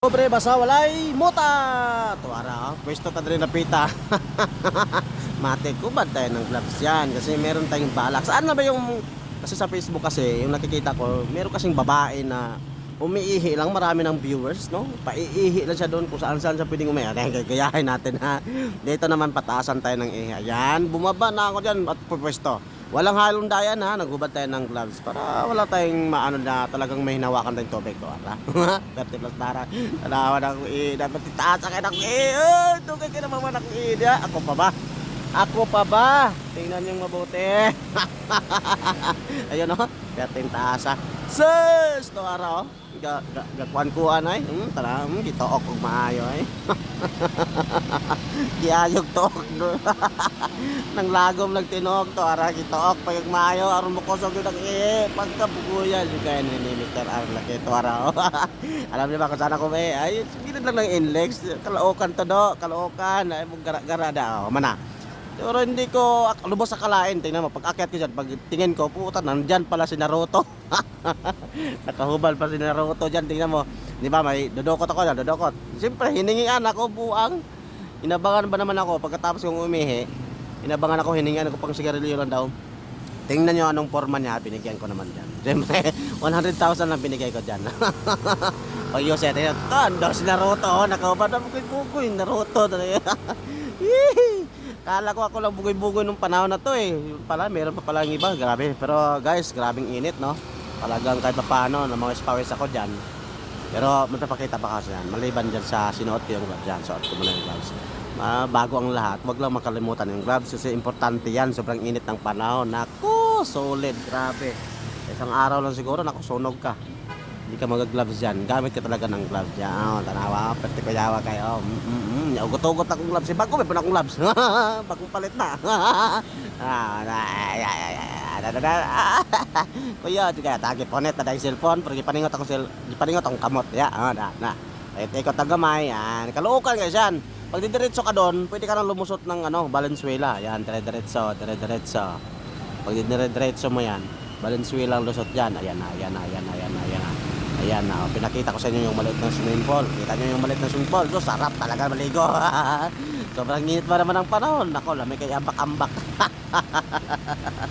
Pobre basa walay muta. Tuara, pwesto ta diri napita. Mate ko bad tayo ng gloves yan kasi meron tayong balak. Saan na ba yung kasi sa Facebook kasi yung nakikita ko, meron kasing babae na umiihi lang marami ng viewers, no? Paiihi lang siya doon kung saan saan siya pwedeng umihi. Ayan, gayahin natin ha. Dito naman pataasan tayo ng ihi. Ayan, bumaba na ako diyan at pwesto. Walang halong dayan ha, naghubad tayo ng gloves para wala tayong maano na talagang may hinawakan tayong tubig ko. Ara. 30 plus tara. Tanawa na akong i, dapat itaas akin akong i. Oh, tugay ka naman man akong i. Diya. Ako pa ba? Ako pa ba? Tingnan yung mabuti. Ayun o, 30 taasa. Sus! To ara o. Ga, ga, gakuan kuan ay. Hmm, tara, hmm, gitook og maayo ay. Giyayog took. no. Nang lagom lang tinog to ara gitook pa yung maayo aron mo kusog yung eh pagkabuguyan yung kaya ni Mr. Arla kay to ara. o. Alam niyo ba kung saan ako eh? Ay, gilid lang ng inlex. Kalookan to do, kalookan. Ay, gara-gara da. O, mana. Pero hindi ko ak- lubos sa kalain. Tingnan mo, pag akyat ko dyan, pag tingin ko, puta, nandyan pala si Naruto. Nakahubal pa si Naruto dyan, tingnan mo. Di ba, may dodokot ako dyan, dodokot. Siyempre, hiningian ako, buang. Inabangan ba naman ako, pagkatapos kong umihi, inabangan ako, hiningian ako pang sigarilyo lang daw. Tingnan nyo anong forma niya, binigyan ko naman dyan. Siyempre, 100,000 lang binigay ko dyan. o Yose, tingnan, tanda si Naruto, nakahubad na bugoy-bugoy, Naruto. Kala ko ako lang bugoy-bugoy nung panahon na to eh. Yun pala, meron pa pala yung iba. Grabe. Pero guys, grabing init no. Talagang kahit pa paano, na mga spawis ako dyan. Pero magpapakita pa kasi yan. Maliban dyan sa sinuot ko yung gloves dyan. Suot ko muna yung gloves. Ah, bago ang lahat, wag lang makalimutan yung gloves kasi importante yan. Sobrang init ng panahon. Naku, solid. Grabe. Isang araw lang siguro, naku, sunog ka. Hindi ka mag-gloves dyan. Gamit ka talaga ng gloves dyan. Oh, tanawa, pwede ko yawa kayo. Oh, mm, mm, mm. Ugot-ugot akong gloves. Eh, bago may pa akong gloves. Bagong palit na. Na. Kuya, di kaya tagi ponet na dahil cellphone. Pero gipaningot akong cell, gipaningot akong kamot. Ya, ah, na, na. Ay, ikot ang gamay. Yan. Kaluukan guys yan. Pag didiretso ka doon, pwede ka nang lumusot ng ano, Valenzuela. Yan, dire-diretso, dire-diretso. Pag dire-diretso mo yan, Valenzuela ang lusot dyan. Ayan na, ayan na, ayan na, ayan na, ayan oh, pinakita ko sa inyo yung maliit ng swimming pool. Kita nyo yung maliit na swimming pool. So, sarap talaga maligo. Sobrang init pa naman ang panahon. Nako, lamig kay ambak-ambak.